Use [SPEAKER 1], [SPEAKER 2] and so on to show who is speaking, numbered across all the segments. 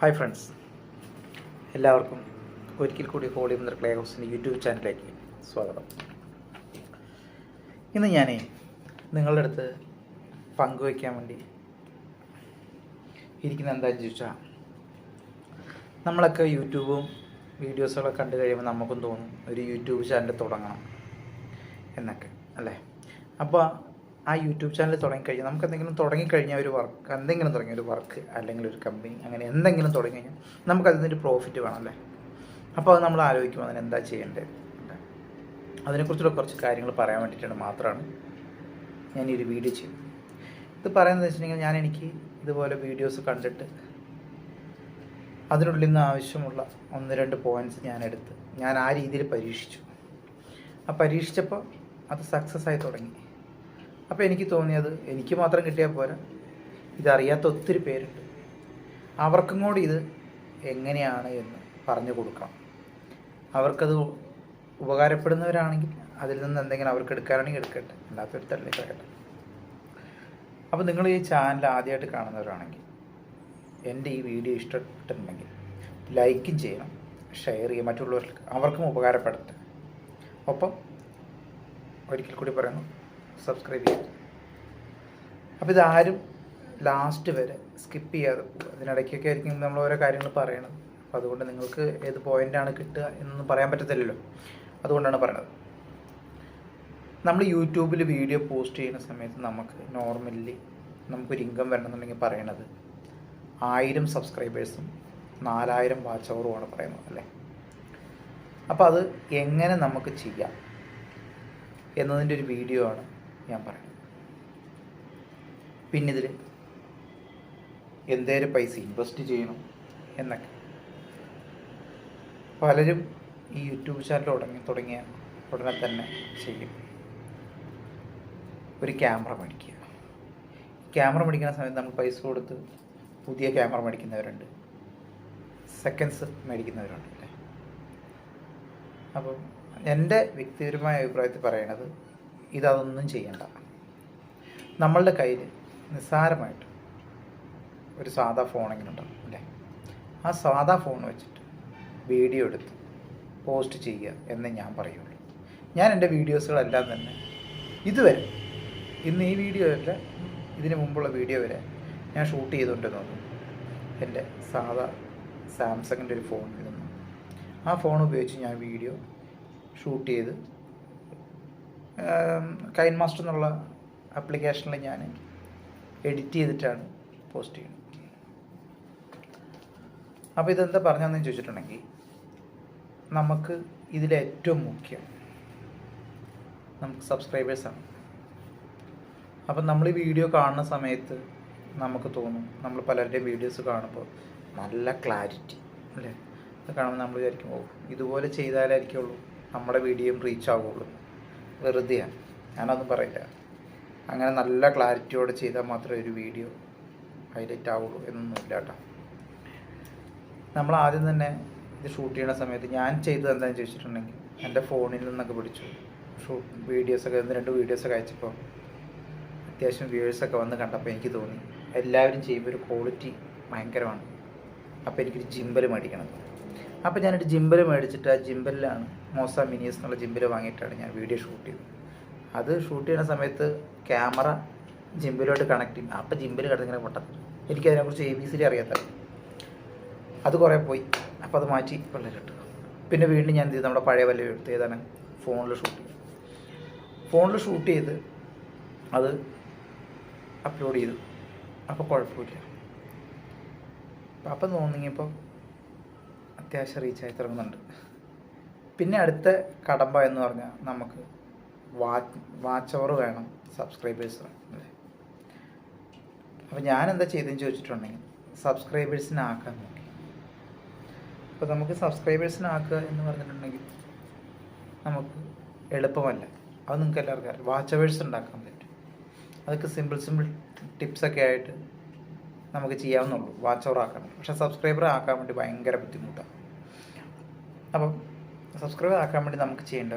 [SPEAKER 1] Hi friends. എല്ലാവർക്കും ഒരിക്കൽ കൂടി ഹോളി മന്ദിർ പ്ലേ ഹൗസിന്റെ യൂട്യൂബ് ചാനലിലേക്ക് സ്വാഗതം. ഇന്ന് ഞാൻ നിങ്ങളുടെ അടുത്ത് പങ്കുവയ്ക്കാൻ വേണ്ടി ഇരിക്കുന്ന എന്താണെന്ന് ചോദിച്ചാൽ നമ്മളൊക്കെ യൂട്യൂബും വീഡിയോസുകളൊക്കെ കണ്ടു കഴിയുമ്പോൾ നമുക്കും തോന്നും ഒരു യൂട്യൂബ് ചാനൽ തുടങ്ങണം എന്നൊക്കെ അല്ലേ? അപ്പോൾ ആ യൂട്യൂബ് ചാനൽ തുടങ്ങിക്കഴിഞ്ഞാൽ നമുക്ക് എന്തെങ്കിലും തുടങ്ങിക്കഴിഞ്ഞാൽ ഒരു വർക്ക് എന്തെങ്കിലും തുടങ്ങിയ ഒരു വർക്ക് അല്ലെങ്കിൽ ഒരു കമ്പനി അങ്ങനെ എന്തെങ്കിലും തുടങ്ങി കഴിഞ്ഞാൽ നമുക്ക് അതിന്റെ പ്രോഫിറ്റ് വേണം അല്ലേ? അപ്പോൾ അത് നമ്മൾ ആലോചിക്കുമ്പോൾ അതിന് എന്താ ചെയ്യേണ്ടത്? അതിനെക്കുറിച്ചുള്ള കുറച്ച് കാര്യങ്ങൾ പറയാൻ വേണ്ടിയിട്ടാണ് മാത്രമാണ് ഞാൻ ഈ ഒരു വീഡിയോ ചെയ്യുന്നത്. ഇത് പറയുന്നത് വെച്ചിട്ടുണ്ടെങ്കിൽ ഞാൻ എനിക്ക് ഇതുപോലെ വീഡിയോസ് കണ്ടിട്ട് അതിനുള്ളിൽ നിന്ന് ആവശ്യമുള്ള ഒന്ന് രണ്ട് പോയിന്റ്സ് ഞാൻ എടുത്ത് ഞാൻ ആ രീതിയിൽ പരീക്ഷിച്ചു. ആ പരീക്ഷിച്ചപ്പോൾ അത് സക്സസ് ആയി തുടങ്ങി. അപ്പോൾ എനിക്ക് തോന്നിയത് എനിക്ക് മാത്രം കിട്ടിയാൽ പോരാ. ഇതറിയാത്ത ഒത്തിരി പേരുണ്ട്. അവർക്കും കൂടി ഇത് എങ്ങനെയാണ് എന്ന് പറഞ്ഞു കൊടുക്കണം. അവർക്കത് ഉപകാരപ്പെടുന്നവരാണെങ്കിൽ അതിൽ നിന്ന് എന്തെങ്കിലും അവർക്ക് എടുക്കാനാണെങ്കിൽ എടുക്കട്ടെ. അല്ലാത്തൊരു തള്ളി പറയട്ടെ. അപ്പോൾ നിങ്ങൾ ഈ ചാനൽ ആദ്യമായിട്ട് കാണുന്നവരാണെങ്കിൽ എന്റെ ഈ വീഡിയോ ഇഷ്ടപ്പെട്ടിട്ടുണ്ടെങ്കിൽ ലൈക്കും ചെയ്യണം ഷെയർ ചെയ്യുക മറ്റുള്ളവർക്ക് അവർക്കും ഉപകാരപ്പെടട്ടെ ഒപ്പം ഒരിക്കൽ കൂടി പറയുന്നു സബ്സ്ക്രൈബ് ചെയ്യുക അപ്പോൾ ഇതാരും ലാസ്റ്റ് വരെ സ്കിപ്പ് ചെയ്യാതെ പോകുക അതിനിടയ്ക്കൊക്കെ ആയിരിക്കും നമ്മൾ ഓരോ കാര്യങ്ങൾ പറയണത് അപ്പോൾ അതുകൊണ്ട് നിങ്ങൾക്ക് ഏത് പോയിന്റാണ് കിട്ടുക എന്നൊന്നും പറയാൻ പറ്റത്തില്ലല്ലോ. അതുകൊണ്ടാണ് പറയണത്. നമ്മൾ യൂട്യൂബിൽ വീഡിയോ പോസ്റ്റ് ചെയ്യുന്ന സമയത്ത് നമുക്ക് നോർമലി നമുക്കൊരു ഇൻകം വരണമെന്നുണ്ടെങ്കിൽ പറയണത് ആയിരം സബ്സ്ക്രൈബേഴ്സും നാലായിരം വാച്ച് അവറുമാണ് പറയുന്നത് അല്ലേ? അപ്പോൾ അത് എങ്ങനെ നമുക്ക് ചെയ്യാം എന്നതിന്റെ ഒരു വീഡിയോ ആണ് ഞാൻ പറയുന്നത് പിന്നെ ഇതിൽ എന്തേലും പൈസ ഇൻവെസ്റ്റ് ചെയ്യണം എന്നൊക്കെ. പലരും ഈ യൂട്യൂബ് ചാനൽ തുടങ്ങി തുടങ്ങിയ ഉടനെ തന്നെ ചെയ്യും. ഒരു ക്യാമറ മേടിക്കുക. ക്യാമറ മേടിക്കുന്ന സമയത്ത് നമ്മൾ പൈസ കൊടുത്ത് പുതിയ ക്യാമറ മേടിക്കുന്നവരുണ്ട്. സെക്കൻഡ്സ് മേടിക്കുന്നവരുണ്ട് അല്ലേ? അപ്പം എന്റെ വ്യക്തിപരമായ അഭിപ്രായത്തിൽ പറയണത് ഇതൊന്നും ചെയ്യണ്ട. നമ്മളുടെ കയ്യിൽ നിസ്സാരമായിട്ട് ഒരു സാധാ ഫോണെങ്കിലും ഉണ്ടാവും അല്ലേ? ആ സാധാ ഫോൺ വെച്ചിട്ട് വീഡിയോ എടുത്ത് പോസ്റ്റ് ചെയ്യുക എന്ന് ഞാൻ പറയുള്ളൂ. ഞാൻ എന്റെ വീഡിയോസുകളെല്ലാം തന്നെ ഇതുവരെ ഇന്ന് ഈ വീഡിയോ വരെ ഇതിന് മുമ്പുള്ള വീഡിയോ വരെ ഞാൻ ഷൂട്ട് ചെയ്തുകൊണ്ടിരുന്നത് എന്റെ സാധാ സാംസങ്ങിന്റെ ഒരു ഫോണിൽ നിന്ന്. ആ ഫോൺ ഉപയോഗിച്ച് ഞാൻ വീഡിയോ ഷൂട്ട് ചെയ്ത് കൈൻ മാസ്റ്റർ എന്നുള്ള ആപ്ലിക്കേഷനിൽ ഞാൻ എഡിറ്റ് ചെയ്തിട്ടാണ് പോസ്റ്റ് ചെയ്യുന്നത്. അപ്പോൾ ഇതെന്താ പറഞ്ഞതെന്ന് ചോദിച്ചിട്ടുണ്ടെങ്കിൽ നമുക്ക് ഇതിലേറ്റവും മുഖ്യം നമുക്ക് സബ്സ്ക്രൈബേഴ്സാണ് അപ്പം നമ്മൾ ഈ വീഡിയോ കാണുന്ന സമയത്ത് നമുക്ക് തോന്നും നമ്മൾ പലരുടെയും വീഡിയോസ് കാണുമ്പോൾ നല്ല ക്ലാരിറ്റി അല്ലേ? അത് കാണുമ്പോൾ നമ്മൾ വിചാരിക്കും ഓ ഇതുപോലെ ചെയ്താലായിരിക്കുള്ളൂ നമ്മുടെ വീഡിയോയും റീച്ച് ആവുള്ളൂ. വെറുതെയാണ്. ഞാനൊന്നും പറയില്ല. അങ്ങനെ നല്ല ക്ലാരിറ്റിയോടെ ചെയ്താൽ മാത്രമേ ഒരു വീഡിയോ ഹൈലൈറ്റ് ആവുള്ളൂ എന്നൊന്നുമില്ല കേട്ടോ. നമ്മൾ ആദ്യം തന്നെ ഇത് ഷൂട്ട് ചെയ്യുന്ന സമയത്ത് ഞാൻ ചെയ്തത് എന്താണെന്ന് ചോദിച്ചിട്ടുണ്ടെങ്കിൽ എന്റെ ഫോണിൽ നിന്നൊക്കെ പിടിച്ചു. ഷൂട്ട് വീഡിയോസൊക്കെ ഒന്ന് രണ്ട് വീഡിയോസൊക്കെ അയച്ചപ്പോൾ അത്യാവശ്യം വ്യൂവേഴ്സൊക്കെ വന്ന് കണ്ടപ്പോൾ എനിക്ക് തോന്നി. എല്ലാവരും ചെയ്യുമ്പോൾ ഒരു ക്വാളിറ്റി ഭയങ്കരമാണ്. അപ്പോൾ എനിക്കൊരു ജിമ്പൽ മേടിക്കണം. അപ്പോൾ ഞാനൊരു ജിമ്പൽ മേടിച്ചിട്ട് ആ ജിമ്പലിലാണ് മോസ മിനിയസ് എന്നുള്ള ജിമ്പൽ വാങ്ങിയിട്ടാണ് ഞാൻ വീഡിയോ ഷൂട്ട് ചെയ്തത്. അത് ഷൂട്ട് ചെയ്യുന്ന സമയത്ത് ക്യാമറ ജിമ്പിലോട്ട് കണക്ട് ചെയ്യും. അപ്പോൾ ജിമ്പിൽ കിടന്നിങ്ങനെ പൊട്ടത്തില്ല. എനിക്കതിനെക്കുറിച്ച് എ ബി സി അറിയാത്ത അത് കുറേ പോയി. അപ്പോൾ അത് മാറ്റി വെള്ളരിട്ടു പിന്നെ വീണ്ടും ഞാൻ എന്ത് ചെയ്തു? നമ്മുടെ പഴയ വല്ല എടുത്ത് ഏതാണ്? ഫോണിൽ ഷൂട്ട് ചെയ്തു. ഫോണിൽ ഷൂട്ട് ചെയ്ത് അത് അപ്ലോഡ് ചെയ്തു. അപ്പോൾ കുഴപ്പമില്ല. അപ്പം തോന്നിയപ്പോൾ അത്യാവശ്യം റീച്ചായി തുടങ്ങുന്നുണ്ട്. പിന്നെ അടുത്ത കടമ്പ എന്ന് പറഞ്ഞാൽ നമുക്ക് വാച്ച് വാച്ച് വേണം സബ്സ്ക്രൈബേഴ്സ് അല്ലേ? അപ്പോൾ ഞാൻ എന്താ ചെയ്തതെന്ന് ചോദിച്ചിട്ടുണ്ടെങ്കിൽ സബ്സ്ക്രൈബേഴ്സിനാക്കാൻ നോക്കി. അപ്പോൾ നമുക്ക് സബ്സ്ക്രൈബേഴ്സിനാക്കുക എന്ന് പറഞ്ഞിട്ടുണ്ടെങ്കിൽ നമുക്ക് എളുപ്പമല്ല. അത് നിങ്ങൾക്ക് എല്ലാവർക്കും അറിയാം. വാച്ച് അവേഴ്സ് ഉണ്ടാക്കാൻ പറ്റും അതൊക്കെ സിമ്പിൾ സിമ്പിൾ ടിപ്സൊക്കെ ആയിട്ട് നമുക്ക് ചെയ്യാവുന്നുള്ളൂ. വാച്ച് അവർ ആക്കണം. പക്ഷേ സബ്സ്ക്രൈബർ ആക്കാൻ വേണ്ടി ഭയങ്കര ബുദ്ധിമുട്ടാണ്. അപ്പം സബ്സ്ക്രൈബർ ആക്കാൻ വേണ്ടി നമുക്ക് ചെയ്യേണ്ട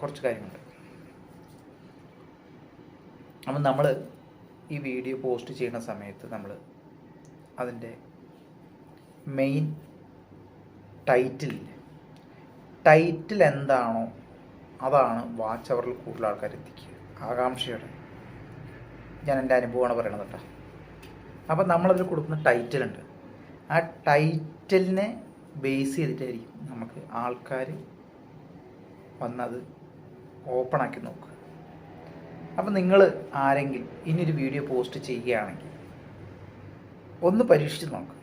[SPEAKER 1] കുറച്ച് കാര്യങ്ങളുണ്ട്. അപ്പം നമ്മൾ ഈ വീഡിയോ പോസ്റ്റ് ചെയ്യുന്ന സമയത്ത് നമ്മൾ അതിന്റെ മെയിൻ ടൈറ്റിൽ ടൈറ്റിൽ എന്താണോ അതാണ് വാച്ച് അവറിൽ കൂടുതൽ ആൾക്കാർ എത്തിക്കുക ആകാംക്ഷയുടെ. ഞാൻ എന്റെ അനുഭവമാണ് പറയണത് കേട്ടോ. അപ്പം നമ്മളതിൽ കൊടുക്കുന്ന ടൈറ്റിലുണ്ട് ആ ടൈറ്റിലിനെ ബേസ് ചെയ്തിട്ടായിരിക്കും നമുക്ക് ആൾക്കാർ വന്നത് ഓപ്പൺ ആക്കി നോക്കുക. അപ്പം നിങ്ങൾ ആരെങ്കിലും ഇനിയൊരു വീഡിയോ പോസ്റ്റ് ചെയ്യുകയാണെങ്കിൽ ഒന്ന് പരീക്ഷിച്ച് നോക്കുക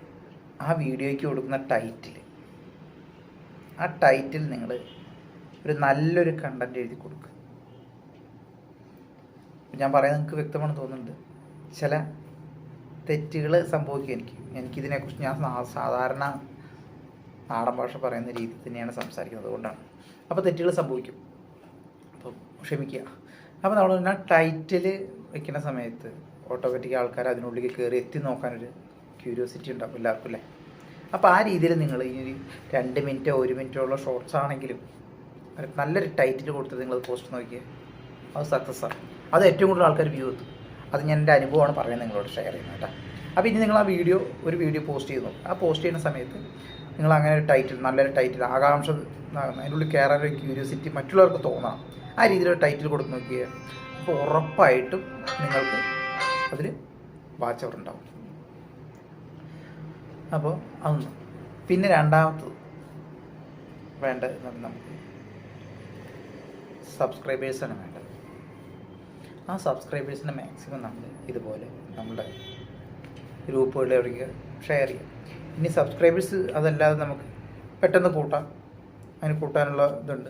[SPEAKER 1] ആ വീഡിയോയ്ക്ക് കൊടുക്കുന്ന ടൈറ്റിൽ ആ ടൈറ്റിൽ നിങ്ങൾ ഒരു നല്ലൊരു കണ്ടന്റ് എഴുതി കൊടുക്കുക ഞാൻ പറയുന്നത് നിങ്ങൾക്ക് വ്യക്തമാണെന്ന് തോന്നുന്നുണ്ട്. ചില തെറ്റുകൾ സംഭവിക്കും എനിക്ക്. എനിക്കിതിനെക്കുറിച്ച് ഞാൻ സാധാരണ നാടൻ ഭാഷ പറയുന്ന രീതി തന്നെയാണ് സംസാരിക്കുന്നത് അതുകൊണ്ടാണ്. അപ്പോൾ തെറ്റുകൾ സംഭവിക്കും. അപ്പം ക്ഷമിക്കുക. അപ്പോൾ നമ്മൾ പറഞ്ഞാൽ ടൈറ്റിൽ വെക്കുന്ന സമയത്ത് ഓട്ടോമാറ്റിക് ആൾക്കാർ അതിനുള്ളിൽ കയറി എത്തി നോക്കാനൊരു ക്യൂരിയോസിറ്റി ഉണ്ടാവും എല്ലാവർക്കും അല്ലേ? അപ്പോൾ ആ രീതിയിൽ നിങ്ങൾ ഈ ഒരു രണ്ട് മിനിറ്റോ ഒരു മിനിറ്റോ ഉള്ള ഷോർട്സ് ആണെങ്കിലും നല്ലൊരു ടൈറ്റിൽ കൊടുത്ത് നിങ്ങൾ പോസ്റ്റ് നോക്കിയാൽ അത് സക്സസ്സാണ് അത് ഏറ്റവും കൂടുതൽ ആൾക്കാർ വ്യൂ എത്തും. അത് ഞാൻ എന്റെ അനുഭവമാണ് പറയുന്നത് നിങ്ങളോട് ഷെയർ ചെയ്യുന്നത് കേട്ടോ. അപ്പോൾ ഇനി നിങ്ങൾ ആ വീഡിയോ ഒരു വീഡിയോ പോസ്റ്റ് ചെയ്ത് ആ പോസ്റ്റ് ചെയ്യുന്ന സമയത്ത് നിങ്ങൾ അങ്ങനെ ഒരു ടൈറ്റിൽ നല്ലൊരു ടൈറ്റിൽ ആകാംക്ഷ അതിനുള്ളിൽ കയറാൻ ഒരു ക്യൂരിയോസിറ്റി മറ്റുള്ളവർക്ക് തോന്നണം ആ രീതിയിലൊരു ടൈറ്റിൽ കൊടുത്ത് നോക്കിയാൽ അപ്പോൾ ഉറപ്പായിട്ടും നിങ്ങൾക്ക് അതിൽ വാച്ച് അവർ ഉണ്ടാവും. അപ്പോൾ അതൊന്ന് പിന്നെ രണ്ടാമത്തത് വേണ്ടത് നമുക്ക് സബ്സ്ക്രൈബേഴ്സാണ് വേണ്ടത്. ആ സബ്സ്ക്രൈബേഴ്സിനെ മാക്സിമം നമ്മൾ ഇതുപോലെ നമ്മുടെ ഗ്രൂപ്പുകളിലേക്ക് ഷെയർ ചെയ്യും ഇനി സബ്സ്ക്രൈബേഴ്സ് അതല്ലാതെ നമുക്ക് പെട്ടെന്ന് കൂട്ടാം. അതിന് കൂട്ടാനുള്ള ഇതുണ്ട്.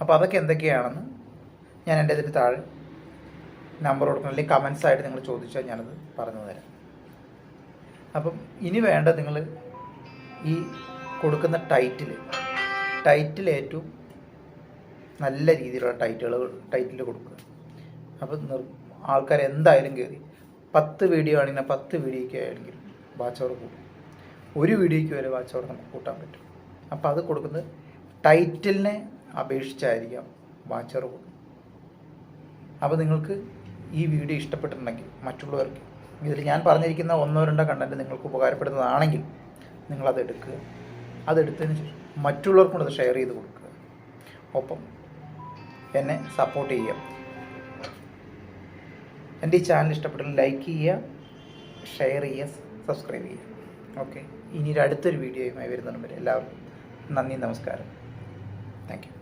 [SPEAKER 1] അപ്പോൾ അതൊക്കെ എന്തൊക്കെയാണെന്ന് ഞാൻ എന്റെ ഇതിൽ താഴെ നമ്പർ കൊടുക്കണം. അല്ലെങ്കിൽ കമൻസ് ആയിട്ട് നിങ്ങൾ ചോദിച്ചാൽ ഞാനത് പറഞ്ഞു തരാം. അപ്പം ഇനി വേണ്ട നിങ്ങൾ ഈ കൊടുക്കുന്ന ടൈറ്റിൽ ടൈറ്റിൽ ഏറ്റവും നല്ല രീതിയിലുള്ള ടൈറ്റുകൾ ടൈറ്റിൽ കൊടുക്കുക. അപ്പം നിർ ആൾക്കാർ എന്തായാലും കയറി പത്ത് വീഡിയോ ആണെങ്കിൽ പത്ത് വീഡിയോയ്ക്ക് ആണെങ്കിൽ വാച്ച് അവർ കൂടും. ഒരു വീഡിയോയ്ക്ക് വരെ വാച്ച് അവർ നമുക്ക് കൂട്ടാൻ പറ്റും. അപ്പോൾ അത് കൊടുക്കുന്നത് ടൈറ്റിലിനെ അപേക്ഷിച്ചായിരിക്കാം വാച്ച് അവർ കൂടും അപ്പോൾ നിങ്ങൾക്ക് ഈ വീഡിയോ ഇഷ്ടപ്പെട്ടിട്ടുണ്ടെങ്കിൽ മറ്റുള്ളവർക്ക് ഇതിൽ ഞാൻ പറഞ്ഞിരിക്കുന്ന ഒന്നോ രണ്ടോ കണ്ടന്റ് നിങ്ങൾക്ക് ഉപകാരപ്പെടുന്നതാണെങ്കിൽ നിങ്ങളത് എടുക്കുക. അതെടുത്തതിന് ശേഷം മറ്റുള്ളവർക്കും അത് ഷെയർ ചെയ്ത് കൊടുക്കുക. ഒപ്പം എന്നെ സപ്പോർട്ട് ചെയ്യുക. എന്റെ ഈ ചാനൽ ഇഷ്ടപ്പെട്ടാൽ ലൈക്ക് ചെയ്യുക ഷെയർ ചെയ്യുക സബ്സ്ക്രൈബ് ചെയ്യുക. ഓക്കെ ഇനി ഒരു അടുത്തൊരു വീഡിയോയുമായി വരുന്നതിന് വരെ എല്ലാവർക്കും നന്ദി നമസ്കാരം. Thank you